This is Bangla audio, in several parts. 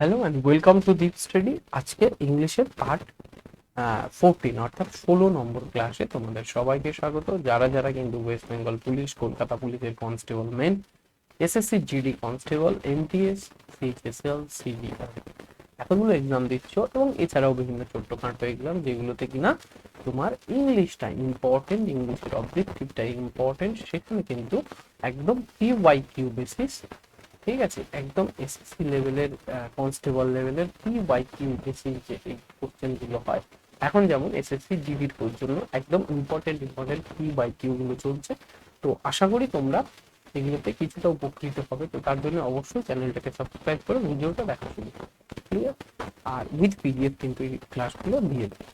Hello and welcome to deep study আজকে ইংলিশের পার্ট ফোরটিন অর্থাৎ ষোলো নম্বর ক্লাসে তোমাদের সবাইকে স্বাগত। যারা যারা কিন্তু ওয়েস্ট বেঙ্গল পুলিশ কলকাতা পুলিশের constable men SSC GD constable MTS CHSL CDR এতগুলো এক্সাম দিচ্ছ এবং এছাড়াও বিভিন্ন ছোট্টখাটো এক্সাম যেগুলোতে কিনা তোমার ইংলিশটা ইম্পর্টেন্ট ইংলিশের অবজেক্টিভটা ইম্পর্টেন্ট সেখানে কিন্তু একদম পি ওয়াই কিউ বেসিস ঠিক আছে? একদম এসএসসি লেভেলের কনস্টেবল লেভেলের পি ওয়াই কিউ বেসিস যে এই কোশ্চেনগুলো হয়। এখন যেমন এসএসসি জিডির জন্য একদম important important P Y Q গুলো চলছে। তো আশা করি তোমরা এগুলোতে কিছুটা উপকৃত হবে। তো তার জন্য অবশ্যই চ্যানেলটাকে সাবস্ক্রাইব করে ভিডিওটা দেখা শুরু ক্লিয়ার আর উইথ পিডিএফ কিন্তু এই ক্লাসগুলো দিয়ে দেবে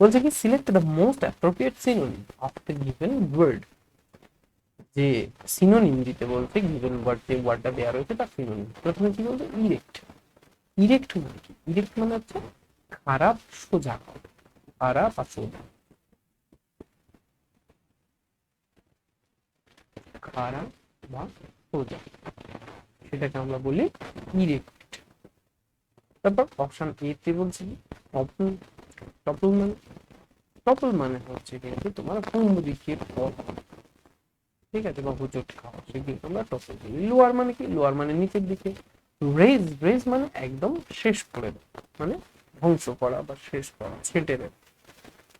বলছে কি select the most appropriate synonym of the given word যে সিনোনিম দিতে বলছে গিভেন ওয়ার্ড যে ওয়ার্ডটা দেওয়া রয়েছে তার সিনোনিম প্রথমে কি বলছে ইরেক্ট ইরেক্ট মানে কি? ইরেক্ট মানে হচ্ছে খারাপ, সোজা খারাপ আর সোজা। খারাপ বা সোজা। সেটাকে আমরা বলি ইরেক্ট তারপর অপশন এ তে বলছি টপল টপল মানে টপল মানে হচ্ছে কিন্তু তোমার পূর্ব দিকের পথ। ঠিক আছে বা হুচট খাওয়া সেদিকে আমরা টপল বলি লোয়ার মানে কি? লোয়ার মানে নিচের দিকে। রেজ রেজ মানে একদম শেষ করে মানে ধ্বংস করা বা শেষ করা, ছেটে দেওয়া।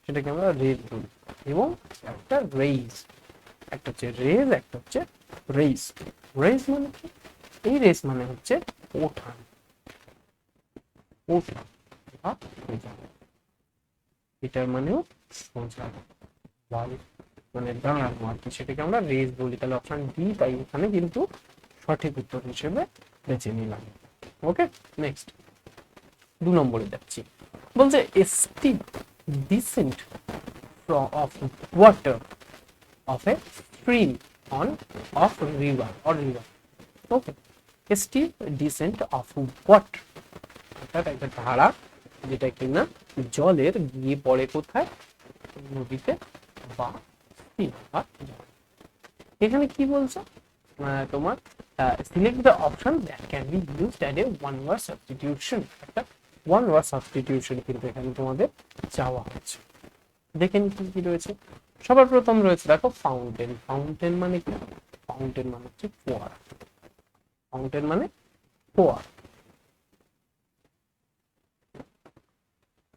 সেটাকে আমরা রেজ বলি। এবং একটা রেইজ একটা হচ্ছে রেজ একটা হচ্ছে রেইজ রেজ মানে কি? এই রেস মানে হচ্ছে ওঠান। ওঠান বা এটার মানেও সোজা। মানে দাঁড়ানো আর কি সেটাকে আমরা রেস বলি, তাহলে অপশন ডি তাই এখানে কিন্তু সঠিক উত্তর হিসেবে বেছে নিলাম। ওকে নেক্সট দু নম্বরে যাচ্ছি। বলছে steep descent of water of a stream on of river or river okay steep descent of water অর্থাৎ একটা ধারা, যেটা কিনা জলের গিয়ে পড়ে কোথায়? নদীতে বা এখানে কি বলছো? তোমার select the option that can be used at a one word substitution একটা ওয়ান ওয়ার সাবস্টিটিউশন কিন্তু এখানে তোমাদের চাওয়া হচ্ছে। দেখে নি কি কি রয়েছে। সবার প্রথম রয়েছে, দেখো ফাউন্টেন ফাউন্টেন মানে কি? ফাউন্টেন মানে হচ্ছে ফোয়ারা ফাউন্টেন মানে ফোয়ারা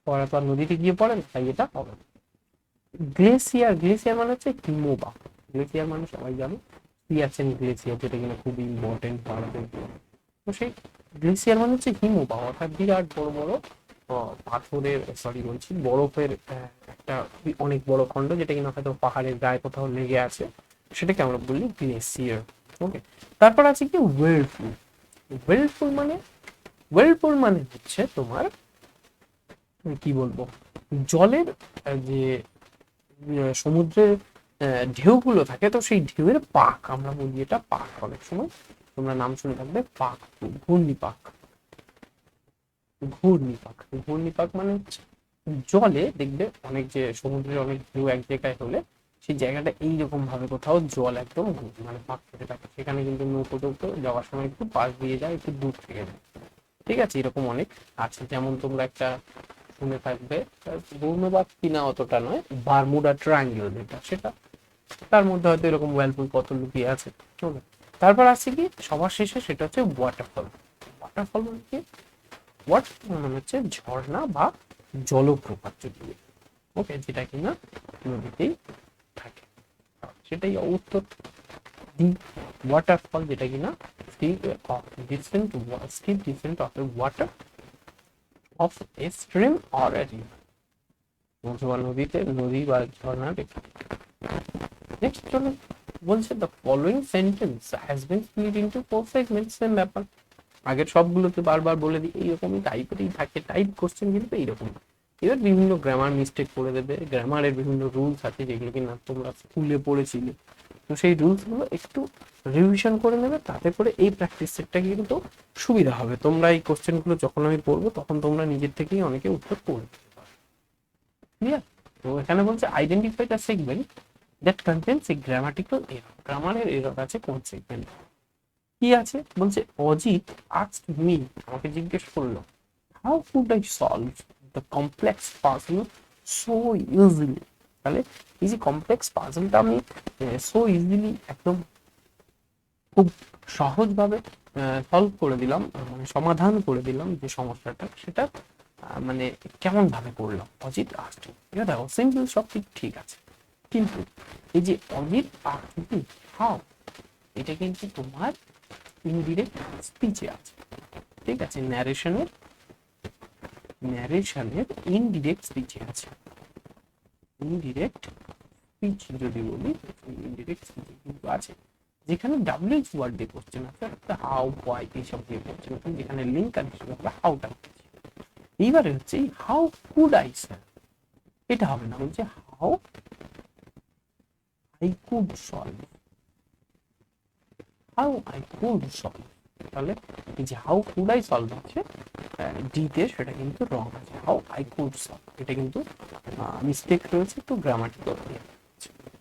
ফোয়ারা তো আর নদীতে গিয়ে পড়ে না, তাই এটা হবে গ্লেসিয়ার গ্লেসিয়ার মানে হচ্ছে হিমবাহ গ্লেসিয়ার মানে সবাই জানো, সিয়াচেন গ্লেসিয়ার, যেটা কিনা খুবই ইম্পর্টেন্ট ভারতের। তো সেই গ্লেসিয়ার মানে হচ্ছে হিমবাহ অর্থাৎ বিরাট বড় বড় পাথরের সরি বলছি, বরফের একটা অনেক বড় খণ্ড, যেটা কিনা হয়তো পাহাড়ের গায়ে কোথাও লেগে আছে। সেটাকে আমরা বলি গ্লেসিয়ার ওকে তারপর আছে কি ওয়েলফুল ওয়েলফুল মানে ওয়েলফুল মানে হচ্ছে তোমার, কি বলব, জলের যে সমুদ্রের ঢেউগুলো থাকে, তো সেই ঢেউয়ের পাক, আমরা বলি এটা পাক অনেক সময়। তোমরা নাম শুনে থাকবে পাক, ঘূর্ণিপাক। ঘূর্ণিপাক ঘূর্ণিপাক মানে হচ্ছে জলে, দেখবে অনেক যে সমুদ্রের অনেক ঢেউ এক জায়গায় হলে, সেই জায়গাটা এইরকম ভাবে কোথাও জল একদম মানে পাক খেতে থাকে। সেখানে কিন্তু নৌকো টৌকো যাওয়ার সময় একটু পাশ দিয়ে যায়, একটু দূর থেকে যায়। ঠিক আছে, এরকম অনেক। আছে যেমন তোমরা একটা শুনে থাকবে। ঘূর্ণবাদ কিনা অতটা নয়, বারমুডা ট্রায়াঙ্গেল যেটা, সেটা তার মধ্যে হয়তো এরকম ওয়েলপুল কত লুকিয়ে আছে। চলো তারপর আছে কি, সবার শেষে সেটা হচ্ছে ওয়াটারফল ওয়াটারফল মানে কি? ওয়াটারফল মানে হচ্ছে ঝর্ণা বা জলপ্রপাত যদি ওকে, যেটা কিনা নদীতেই থাকে। সেটাই উত্তর দি ওয়াটারফল যেটা কিনা steep of descent steep descent of water of a stream or নদীতে নদী বা ঝর্ণা দেখে নেক্সট চলো বলছে the following sentence has been split into four segments same ব্যাপার আগের সবগুলোকে বারবার বলে দিই এইরকমই টাইপেরই থাকে টাইপ কোশ্চেন কিন্তু এইরকম এবার বিভিন্ন গ্রামার মিস্টেক করে দেবে গ্রামারের বিভিন্ন রুলস আছে যেগুলো কিনা তোমরা স্কুলে পড়েছিলে তো সেই রুলসগুলো একটু রিভিশন করে নেবে, তাতে করে এই প্র্যাকটিস সেটটা কিন্তু সুবিধা হবে। তোমরা এই কোশ্চেনগুলো যখন আমি পড়ব, তখন তোমরা নিজের থেকেই অনেকে উত্তর পারবে ক্লিয়ার তো এখানে বলছে identify the segment that contains a grammatical error গ্রামারের এরর আছে কোন সেগমেন্ট কি আছে? বলছে অজিত আস্ক মি আমাকে জিজ্ঞেস করল how could I solve the complex puzzle so easily তাহলে এই যে কমপ্লেক্স পাজলটা আমি সো ইজিলি একদম খুব সহজভাবে সলভ করে দিলাম মানে সমাধান করে দিলাম যে সমস্যাটা, সেটা মানে কেমন ভাবে করলাম? অজিত আস্ট এটা দেখো সিম্পল সব ঠিক ঠিক আছে। কিন্তু এই যে অজিত আস্ট হাও, এটা কিন্তু তোমার ইনডিরেক্ট স্পিচে আছে। ঠিক আছে ন্যারেশনের ন্যারেশনের ইনডিরেক্ট স্পিচে আছে। ইনডিরেক্ট স্পিচ যদি বলি ইনডিরেক্ট স্পিচ কিন্তু আছে। যেখানে ডাব্লিউএইচ ওয়ার্ড দিয়ে কোশ্চেন আছে একটা হাউ হোয়াই এইসব দিয়ে কোশ্চেন আছে যেখানে লিঙ্ক আর হিসেবে আমরা হাউটা এইবারে হচ্ছে হাউ কুড আই স্যার এটা হবে না, বলছে how I could solve how I could solve তাহলে এই যে হাউ কুড আই সলভ আছে ডিতে সেটা কিন্তু রং আছে। হাউ আই কুড সলভ এটা কিন্তু মিস্টেক রয়েছে, তো গ্রামাটিক্যাল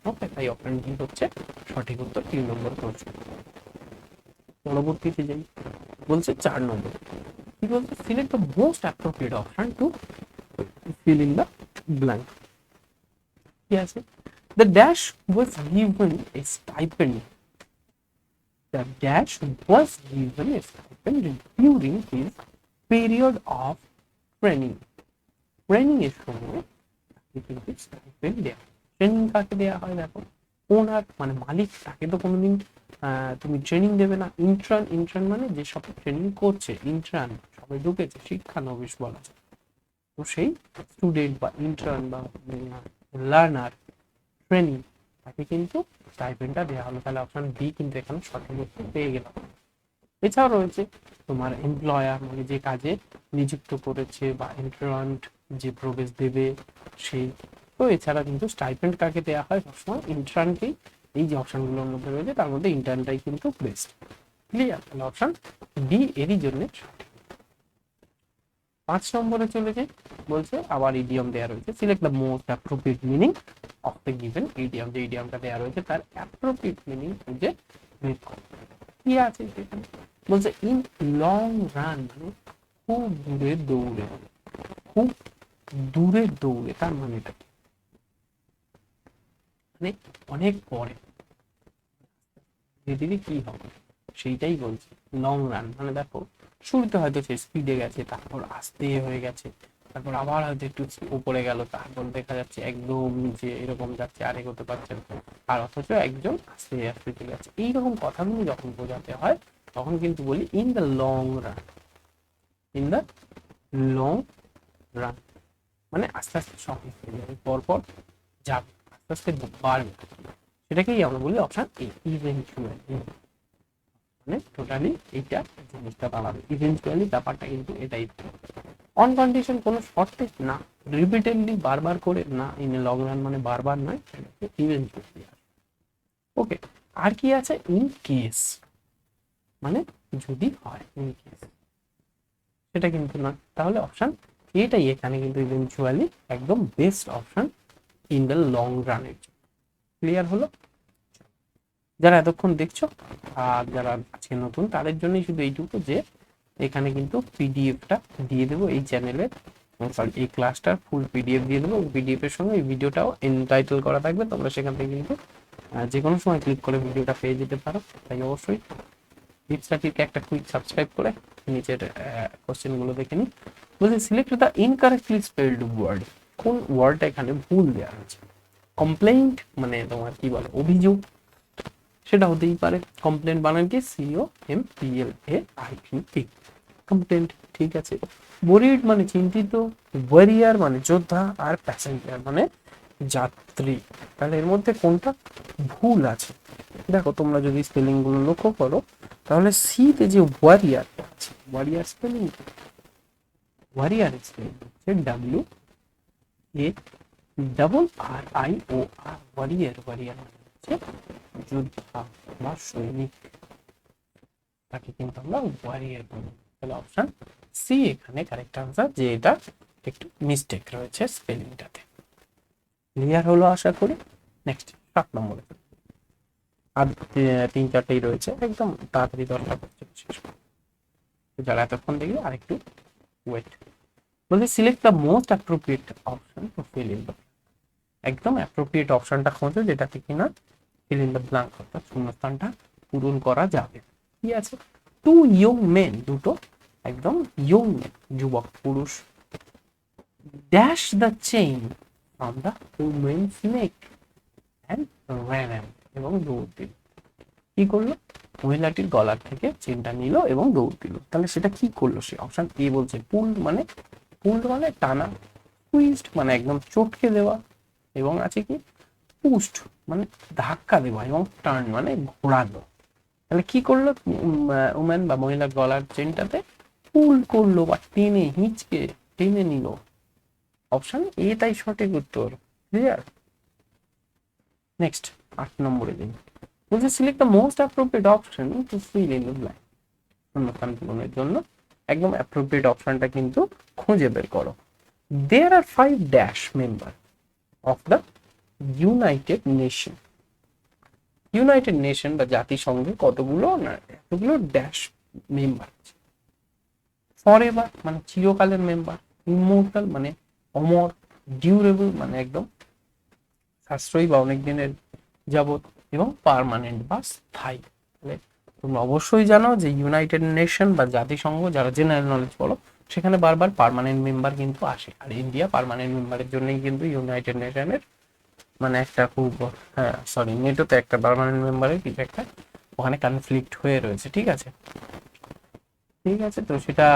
ওকে তাই অপশন ডি হচ্ছে সঠিক উত্তর তিন নম্বর প্রশ্ন পরবর্তীতে যাই। বলছে চার নম্বর। কি বলছে? Select the most appropriate option to fill in the blank কি আছে? The dash was given a stipend the dash was given a stipend during his period of training. Training এর সময় কিন্তু স্টাইপেন্ড দেওয়া ট্রেনিং কাকে দেওয়া হয় দেখো ওনার মানে মালিক, তাকে তো কোনোদিন তুমি ট্রেনিং দেবে না। ইন্টার্ন ইন্টার্ন মানে যে সব ট্রেনিং করছে ইন্টার্ন সবাই ঢুকেছে শিক্ষানবিশ বলা তো সেই স্টুডেন্ট বা ইন্টার্ন বা লার্নার ট্রেনিং তাকে কিন্তু স্টাইপেন্ডটা দেওয়া হলো। তাহলে অপশন বি কিন্তু এখানে সঠিক পেয়ে গেলাম। এছাড়াও রয়েছে তোমার এমপ্লয়ার মানে যে কাজে নিযুক্ত করেছে বা ইন্টার্ন যে প্রবেশ দেবে সেই তো এছাড়া কিন্তু স্টাইপেন্ড কাকে দেওয়া হয়? সবসময় ইন্টার্নকেই এই যে অপশনগুলোর মধ্যে রয়েছে, তার মধ্যে ইন্টার্নটাই কিন্তু বেস্ট ক্লিয়ার তাহলে অপশন ডি এরই জন্য পাঁচ নম্বরে চলে যাই। বলছে, আবার ইডিয়ম দেওয়া রয়েছে। Select the most appropriate meaning of the given idiom যে ইডিয়মটা দেওয়া রয়েছে, তার অ্যাপ্রোপ্রিয়েট মিনিং খুঁজে বের কি আছে বলছে ইন লং রান মানে খুব দূরে দৌড়ে, খুব দূরে দৌড়ে, তার মানে এটা মানে অনেক পরে। ধীরে কি হবে? সেইটাই বলছে লং রান মানে দেখো, শুরুতে হয়তো সে স্পিডে গেছে, তারপর আস্তে হয়ে গেছে। তারপর আবার হয়তো একটু উপরে গেল, তারপর দেখা যাচ্ছে একদম নিচে এরকম যাচ্ছে, আর এগোতে পারছে না। আর অথচ একজন আস্তে আস্তে চলে যাচ্ছে। এইরকম কথাগুলো যখন বোঝাতে হয়, তখন কিন্তু বলি in the long run in the long run মানে আস্তে আস্তে সঠিক হয়ে যাবে পরপর যাবে, আস্তে আস্তে বাড়বে। সেটাকেই আমরা বলি অপশন এ ইভেন্চুয়ালি মানে টোটালি এইটা জিনিসটা দাঁড়াবে ইভেন্চুয়ালি ব্যাপারটা কিন্তু এটাই। অন কন্ডিশন কোনো শর্তে না রিপিটেডলি বারবার করে, না ইন এ লং রান মানে বারবার নয় ইভেন্ট ইভেন্চুয়ালি ওকে আর কি আছে? ইন কেস মানে যদি হয় ইন কেস সেটা কিন্তু না তাহলে অপশন এটাই এখানে কিন্তু ইভেন্চুয়ালি একদম best option in the long রানের ক্লিয়ার হলো? যারা এতক্ষণ দেখছ, আর যারা আছে নতুন, তাদের জন্যই শুধু এইটুকু যে এখানে কিন্তু পিডিএফটা দিয়ে দেবো এই চ্যানেলের সরি এই ক্লাসটার ফুল পিডিএফ দিয়ে দেবো। পিডিএফ এর সঙ্গে এই ভিডিওটাও এনটাইটেল করা থাকবে। তোমরা সেখান থেকে কিন্তু যে কোনো সময় ক্লিক করে ভিডিওটা পেয়ে যেতে পারো। তাই অবশ্যই টিপসটাটিকে একটা কুইক সাবস্ক্রাইব করে নিচের কোশ্চেনগুলো দেখে নিই। বলছি select the incorrectly spelled word কোন ওয়ার্ডটা এখানে ভুল দেওয়া হয়েছে? কমপ্লেইন্ট মানে তোমার কি বলে? অভিযোগ? সেটা হতেই পারে। কমপ্লেন বানান কি? C O M P L A I N T complaint ঠিক আছে। বরিড মানে চিন্তিত ওয়ারিয়ার মানে যোদ্ধা আর প্যাসেঞ্জার মানে যাত্রী। তাহলে এর মধ্যে কোনটা? ভুল আছে। দেখো তোমরা যদি স্পেলিংগুলো লক্ষ্য করো, তাহলে সিতে যে ওয়ারিয়ার আছে ওয়ারিয়ার স্পেলিং ওয়ারিয়ার স্পেলিং হচ্ছে W A double R I O R warrior warrior হচ্ছে যোদ্ধা বা সৈনিক। তাকে কিন্তু আমরা ওয়ারিয়ার বলি তাহলে অপশন সি এখানে কারেক্ট আনসার যে এটা একটু মিস্টেক রয়েছে স্পেলিংটাতে ক্লিয়ার হলো আশা করি? নেক্সট সাত নম্বরে। আর তিন চারটেই রয়েছে, একদম তাড়াতাড়ি দরকার হচ্ছে শেষ। যারা এতক্ষণ দেখবে আরেকটু ওয়েট বলছি select the most appropriate option to fill in একদম অ্যাপ্রোপ্রিয়েট অপশনটা খোঁজো, যেটাতে কিনা ফিল ইন দ্য ব্ল্যাঙ্ক অর্থাৎ শূন্যস্থানটা পূরণ করা যাবে। কি আছে? টু ইয়ং মেন দুটো একদম ইয়ং মেন যুবক, পুরুষ। Dash the chain from the woman's neck and ran এবং দৌড় দিল। কি করল? মহিলাটির গলার থেকে চেনটা নিল এবং দৌড় দিল। তাহলে সেটা কি করল সে? অপশন এ বলছে পুল মানে পুল মানে টানা টুইস্ট মানে একদম চটকে দেওয়া। এবং আছে কি? পুস্ট মানে ধাক্কা দেওয়া এবং টার্ন মানে ঘোরানো তাহলে কি করল? উমেন বা মহিলার গলার চেনটাতে পুল করল বা টেনে, হিঁচকে, টেনে নিল। অপশন এ তাই সঠিক উত্তর। ক্লিয়ার নেক্সট আট নম্বরে দিন। বলছে select the most appropriate option to fill in blank শূন্যস্থান পূরণের জন্য একদম অ্যাপ্রোপ্রিয়েট অপশনটা কিন্তু খুঁজে বের করো। There are five dash member of the United Nation United Nation বা জাতিসংঘে কতগুলো না, এতগুলো ড্যাশ মেম্বার আছে। ফর এভার মানে চিরকালের মেম্বার ইমোর্টাল মানে অমর ডিউরেবল মানে একদম সাশ্রয়ী বা অনেক দিনের যাবত এবং পার্মানেন্ট বা স্থায়ী। তাহলে তোমরা অবশ্যই জানো যে ইউনাইটেড নেশন বা জাতিসংঘ, যারা জেনারেল নলেজ বলো, সেখানে বারবার পার্মানেন্ট মেম্বার কিন্তু আসে। আর ইন্ডিয়া পারমানেন্ট মেম্বারের জন্যই কিন্তু ইউনাইটেড নেশনের মানে একটা খুব হ্যাঁ সরি নেটোতে একটা পারমানেন্ট মেম্বারের কিছু একটা ওখানে কনফ্লিক্ট হয়ে রয়েছে, ঠিক আছে? ঠিক আছে, তো সেটা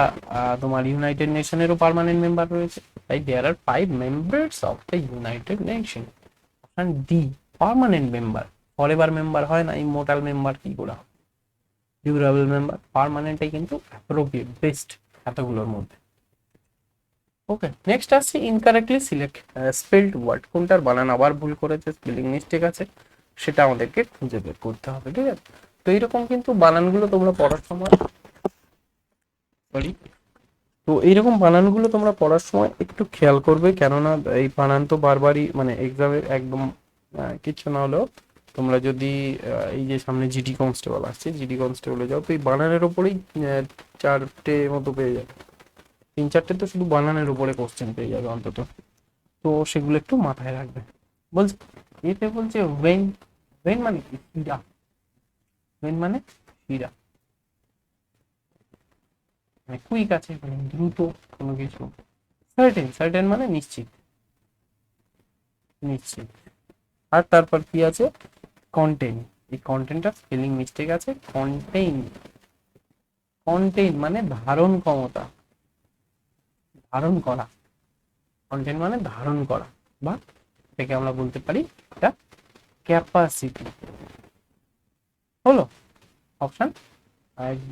তোমার ইউনাইটেড নেশনেরও পার্মানেন্ট মেম্বার রয়েছে, তাই there are five members of the United Nation option D permanent member forever member হয় না ইমোর্টাল মেম্বার কি করে হবে? ডিউরেবল মেম্বার পার্মানেন্টটাই কিন্তু অ্যাপ্রোপ্রিয়েট বেস্ট এতগুলোর মধ্যে। ওকে নেক্সট আসছে ইনকারেক্টলি সিলেক্ট স্পেলড ওয়ার্ড কোনটার বানান আবার ভুল করেছে স্পেলিং মিস্টেক আছে, সেটা আমাদেরকে খুঁজে বের করতে হবে, ঠিক আছে? তো এইরকম কিন্তু বানানগুলো তোমরা পড়ার সময় সরি তো এইরকম বানানগুলো তোমরা পড়ার সময় একটু খেয়াল করবে, কেননা এই বানান তো বারবারই মানে এক্সামে একদম কিচ্ছু না হলেও তোমরা যদি এই যে সামনে জিডি কনস্টেবল আসছে জিডি কনস্টেবলে যাও, তো এই বানানের ওপরেই চারটে মতো পেয়ে যাবে। তিন চারটে তো শুধু বানানের উপরে কোশ্চেন পেয়ে যাবে অন্তত। তো সেগুলো একটু মাথায় রাখবে। বলছে, এতে বলছে ওয়েন ওয়েন মানে কি? হীরা। ওয়েন মানে হীরা। মানে কুইক আছে মানে দ্রুত কোনো কিছু। সার্টেন সার্টেন মানে নিশ্চিত। নিশ্চিত। আর তারপর কি আছে? কন্টেন এই কন্টেন্টটা স্পেলিং মিস্টেক আছে। কন্টেইন কন্টেইন মানে ধারণ ক্ষমতা। ধারণ করা। কন্টেন্ট মানে ধারণ করা বা এটাকে আমরা বলতে পারি এটা ক্যাপাসিটি হলো? অপশন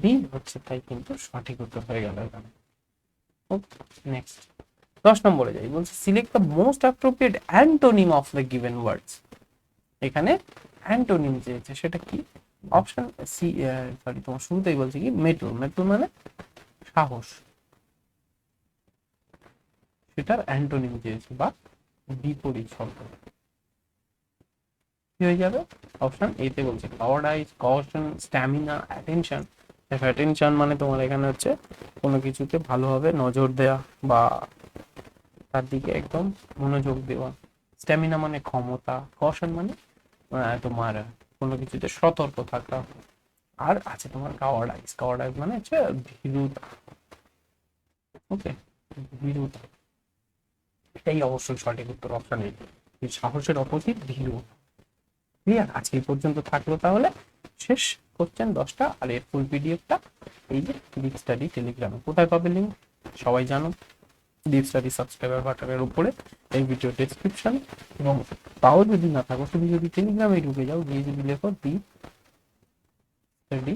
ডি হচ্ছে তাই কিন্তু সঠিক উত্তর হয়ে গেল এখানে। নেক্সট দশ নম্বরে যাই, বলছে select the most appropriate antonym of the given words এখানে অ্যান্টোনিম চেয়েছে সেটা কি? অপশন সি সরি তোমার শুরুতেই বলছে কি মেট্রো মেট্রো মানে সাহস। সেটার অ্যান্টোনিম চেয়েছে বা বিপরীত শব্দ কি হয়ে যাবে? অপশন এতে বলছে cowardice caution stamina attention attention মানে তোমার এখানে হচ্ছে কোনো কিছুতে ভালোভাবে নজর দেওয়া বা তার দিকে একদম মনোযোগ দেওয়া। স্ট্যামিনা মানে ক্ষমতা কশন মানে তোমার কোনো কিছুতে সতর্ক থাকা। আর আছে তোমার কাওয়ার্ডাইজ কাওয়ার্ডাইজ মানে হচ্ছে ভীরুতা ওকে ভীরুতা এটাই অবশ্যই সঠিক উত্তর অপশন এই সাহসের অপোজিট ভীরু। ক্লিয়ার? আজকে পর্যন্ত থাকল তাহলে। শেষ করছেন দশটা। আর এর ফুল পিডিএফটা এই যে ডিপ স্টাডি টেলিগ্রামে কোথায় পাবে লিঙ্ক সবাই জানো। ডিপ স্টাডি সাবস্ক্রাইবার বাটনের উপরে। এই ভিডিও ডেসক্রিপশন এবং তাও যদি না থাকো, তুমি যদি টেলিগ্রামে ঢুকে যাও, গিয়ে যদি লেখো ডিপ স্টাডি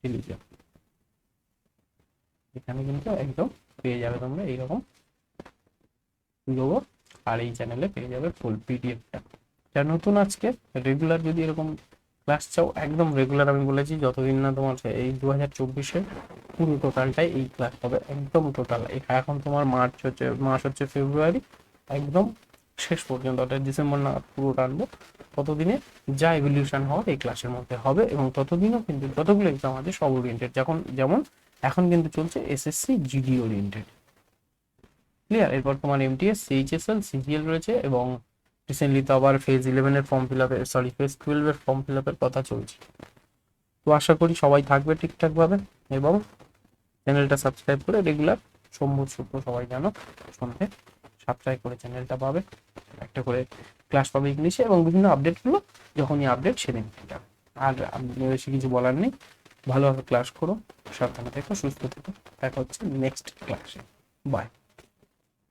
টেলিগ্রাম এখানে কিন্তু একদম পেয়ে যাবে তোমরা এইরকম দেবো আর এই চ্যানেলে পেয়ে যাবে ফুল পিডিএফটা যা নতুন আজকে রেগুলার যদি এরকম ক্লাস চাও, একদম রেগুলার আমি বলেছি, যতদিন না তোমার এই দু হাজার চব্বিশে পুরো টোটালটাই এই ক্লাস হবে, একদম টোটাল এখন তোমার মার্চ হচ্ছে, মাস হচ্ছে ফেব্রুয়ারি একদম শেষ পর্যন্ত, অর্থাৎ ডিসেম্বর নাগাদ পুরো টানবো। ততদিনে যা এভলিউশন হওয়ার এই ক্লাসের মধ্যে হবে এবং ততদিনও কিন্তু যতগুলো এক্সাম আছে সব ওরিয়েন্টেড যখন, যেমন এখন কিন্তু চলছে এসএসসি জিডি ওরিয়েন্টেড ক্লিয়ার এরপর তোমার এমটিএস সিএইচএসএল সিজিএল রয়েছে এবং রিসেন্টলি তো আবার ফেজ ইলেভেনের ফর্ম ফিল আপের সরি ফেজ টুয়েলভের ফর্ম ফিল আপের কথা চলছে। তো আশা করি সবাই থাকবে ঠিকঠাকভাবে এবং চ্যানেলটা সাবস্ক্রাইব করে রেগুলার সম্ভব শুক্র সবাই জানো সন্ধ্যে সাতটায় করে চ্যানেলটা পাবে। একটা করে ক্লাস পাবে ইংলিশে এবং বিভিন্ন আপডেটগুলো যখনই আপডেট সেদিন এটা আর বেশি কিছু বলার নেই। ভালোভাবে ক্লাস করো, সাবধানে থেকো, সুস্থ থেকো। দেখা হচ্ছে নেক্সট ক্লাসে বাই